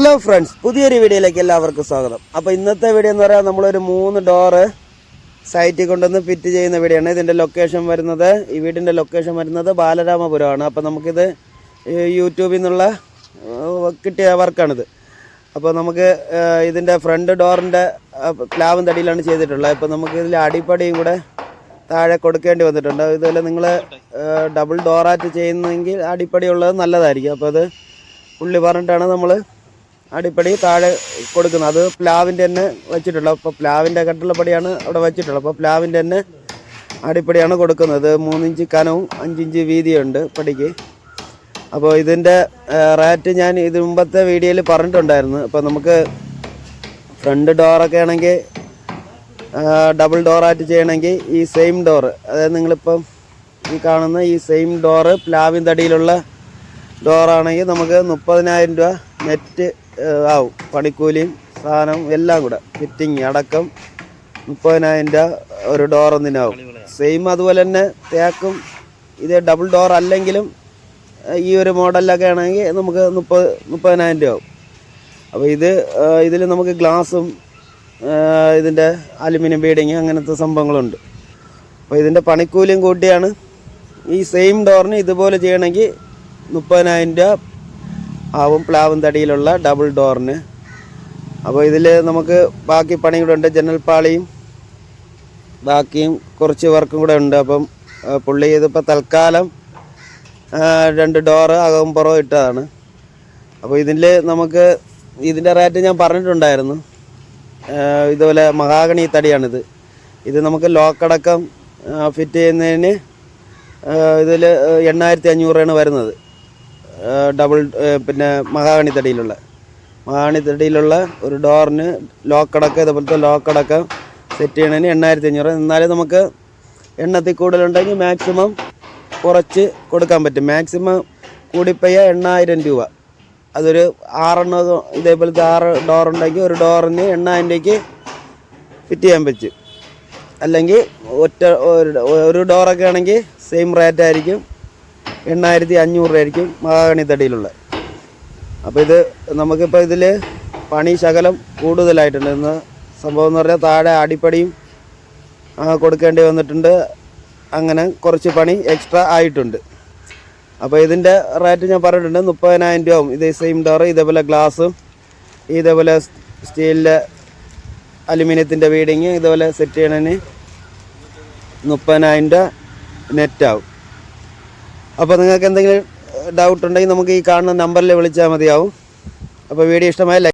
Hello friends പുതിയൊരു വീഡിയോയിലേക്ക് എല്ലാവർക്കും സ്വാഗതം. അപ്പോൾ ഇന്നത്തെ വീഡിയോ എന്ന് പറയാൻ നമ്മളൊരു മൂന്ന് ഡോറ് സൈറ്റിൽ കൊണ്ടുവന്ന് ഫിറ്റ് ചെയ്യുന്ന വീഡിയോ ആണ് ഇതിന്റെ ലൊക്കേഷൻ വരുന്നത് ഈ വീടിന്റെ ലൊക്കേഷൻ വരുന്നത് ബാലരാമപുരമാണ്. അപ്പോൾ നമുക്കിത് യൂട്യൂബിൽ നിന്നുള്ള കിട്ടിയ വർക്കാണിത്. അപ്പോൾ നമുക്ക് ഇതിന്റെ ഫ്രണ്ട് ഡോറിന്റെ പ്ലാവും തടിയിലാണ് ചെയ്തിട്ടുള്ളത്. അപ്പോൾ നമുക്ക് ഇതിൽ അടിപ്പടിയും കൂടെ താഴെ കൊടുക്കേണ്ടി വന്നിട്ടുണ്ട്. ഇതുപോലെ നിങ്ങൾ ഡബിൾ ഡോറാറ്റ് ചെയ്യുന്നെങ്കിൽ അടിപ്പടി ഉള്ളത് നല്ലതായിരിക്കും. അപ്പോൾ അത് പുള്ളി പറഞ്ഞിട്ടാണ് നമ്മൾ അടിപ്പടി താഴെ കൊടുക്കുന്നത്. അത് പ്ലാവിന്റെ തന്നെ വെച്ചിട്ടുള്ളത്. അപ്പോൾ പ്ലാവിന്റെ കട്ടുള്ള പടിയാണ് അവിടെ വെച്ചിട്ടുള്ളത്. അപ്പോൾ പ്ലാവിന്റെ തന്നെ അടിപ്പടിയാണ് കൊടുക്കുന്നത്. മൂന്നിഞ്ച് കനവും അഞ്ചിഞ്ച് വീതിയുണ്ട് പടിക്ക്. അപ്പോൾ ഇതിന്റെ റേറ്റ് ഞാൻ ഇത് മുമ്പത്തെ വീഡിയോയിൽ പറഞ്ഞിട്ടുണ്ടായിരുന്നു. അപ്പോൾ നമുക്ക് ഫ്രണ്ട് ഡോറൊക്കെ ആണെങ്കിൽ ഡബിൾ ഡോറായിട്ട് ചെയ്യണമെങ്കിൽ ഈ സെയിം ഡോറ് അതായത് നിങ്ങളിപ്പം ഈ കാണുന്ന ഈ സെയിം ഡോറ് പ്ലാവിൻ തടിയിലുള്ള ഡോറാണെങ്കിൽ നമുക്ക് മുപ്പതിനായിരം രൂപ നെറ്റ് ആവും. പണിക്കൂലിയും സാധനം എല്ലാം കൂടെ. ഫിറ്റിങ് അടക്കം മുപ്പതിനായിരം രൂപ ഒരു ഡോർ ഒന്നിനാവും. സെയിം അതുപോലെ തന്നെ തേക്കും ഇത് ഡബിൾ ഡോർ അല്ലെങ്കിലും ഈ ഒരു മോഡലിലൊക്കെ ആണെങ്കിൽ നമുക്ക് മുപ്പത് മുപ്പതിനായിരം രൂപ ആവും. അപ്പോൾ ഇത് ഇതിൽ നമുക്ക് ഗ്ലാസും ഇതിന്റെ അലുമിനിയം ബീഡിങ് അങ്ങനത്തെ സംഭവങ്ങളുണ്ട്. അപ്പോൾ ഇതിന്റെ പണിക്കൂലിയും കൂട്ടിയാണ് ഈ സെയിം ഡോറിന് ഇതുപോലെ ചെയ്യണമെങ്കിൽ മുപ്പതിനായിരം രൂപ ആവും പ്ലാവും തടിയിലുള്ള ഡബിൾ ഡോറിന് അപ്പോൾ ഇതിൽ നമുക്ക് ബാക്കി പണി കൂടെ ഉണ്ട്. ജനൽപ്പാളിയും ബാക്കിയും കുറച്ച് വർക്കും കൂടെ ഉണ്ട്. അപ്പം പുള്ളി ഇതിപ്പോൾ തൽക്കാലം രണ്ട് ഡോറ് അകവും പുറവും ഇട്ടതാണ്. അപ്പോൾ ഇതിൽ നമുക്ക് ഇതിന്റെ റേറ്റ് ഞാൻ പറഞ്ഞിട്ടുണ്ടായിരുന്നു. ഇതുപോലെ മഹാഗണി തടിയാണിത്. ഇത് നമുക്ക് ലോക്കടക്കം ഫിറ്റ് ചെയ്യുന്നതിന് ഇതിൽ എണ്ണായിരത്തി അഞ്ഞൂറാണ് വരുന്നത്. ഡബിൾ പിന്നെ മഹാഗണിത്തടിയിലുള്ള മഹാഗണിത്തടിയിലുള്ള മഹാഗണി തടിയിലുള്ള ഒരു ഡോറിന് ലോക്കടക്കം ഇതുപോലത്തെ ലോക്കടക്കം സെറ്റ് ചെയ്യണതിന് എണ്ണായിരത്തി അഞ്ഞൂറ് എന്നാലും നമുക്ക് എണ്ണത്തിൽ കൂടുതലുണ്ടെങ്കിൽ മാക്സിമം കുറച്ച് കൊടുക്കാൻ പറ്റും. മാക്സിമം കൂടിപ്പോയ എണ്ണായിരം രൂപ. അതൊരു ആറെണ്ണം ഇതേപോലത്തെ ആറ് ഡോറുണ്ടെങ്കിൽ ഒരു ഡോറിന് എണ്ണായിരം രൂപയ്ക്ക് ഫിറ്റ് ചെയ്യാൻ പറ്റും. അല്ലെങ്കിൽ ഒറ്റ ഒരു- ഒരു ഡോറൊക്കെ ആണെങ്കിൽ സെയിം റേറ്റ് ആയിരിക്കും. എണ്ണായിരത്തി അഞ്ഞൂറ് രൂപയായിരിക്കും മഹാഗണിത്തടിയിലുള്ള അപ്പോൾ ഇത് നമുക്കിപ്പോൾ ഇതിൽ പണി ശകലം കൂടുതലായിട്ടുണ്ട്. ഇന്ന് സംഭവം എന്ന് പറഞ്ഞാൽ താഴെ അടിപ്പടിയും കൊടുക്കേണ്ടി വന്നിട്ടുണ്ട്. അങ്ങനെ കുറച്ച് പണി എക്സ്ട്രാ ആയിട്ടുണ്ട്. അപ്പോൾ ഇതിന്റെ റേറ്റ് ഞാൻ പറഞ്ഞിട്ടുണ്ട്. മുപ്പതിനായിരം രൂപ ആവും. ഇതേ സെയിം ഡോർ ഇതേപോലെ ഗ്ലാസ്സും ഇതേപോലെ സ്റ്റീലിന്റെ അലുമിനിയത്തിന്റെ വീടിങ് ഇതേപോലെ സെറ്റ് ചെയ്യണതിന് മുപ്പതിനായിരം രൂപ നെറ്റാവും അപ്പോൾ നിങ്ങൾക്ക് എന്തെങ്കിലും ഡൗട്ട് ഉണ്ടെങ്കിൽ നമുക്ക് ഈ കാണുന്ന നമ്പറിൽ വിളിച്ചാൽ മതിയാവും. അപ്പോൾ വീഡിയോ ഇഷ്ടമായ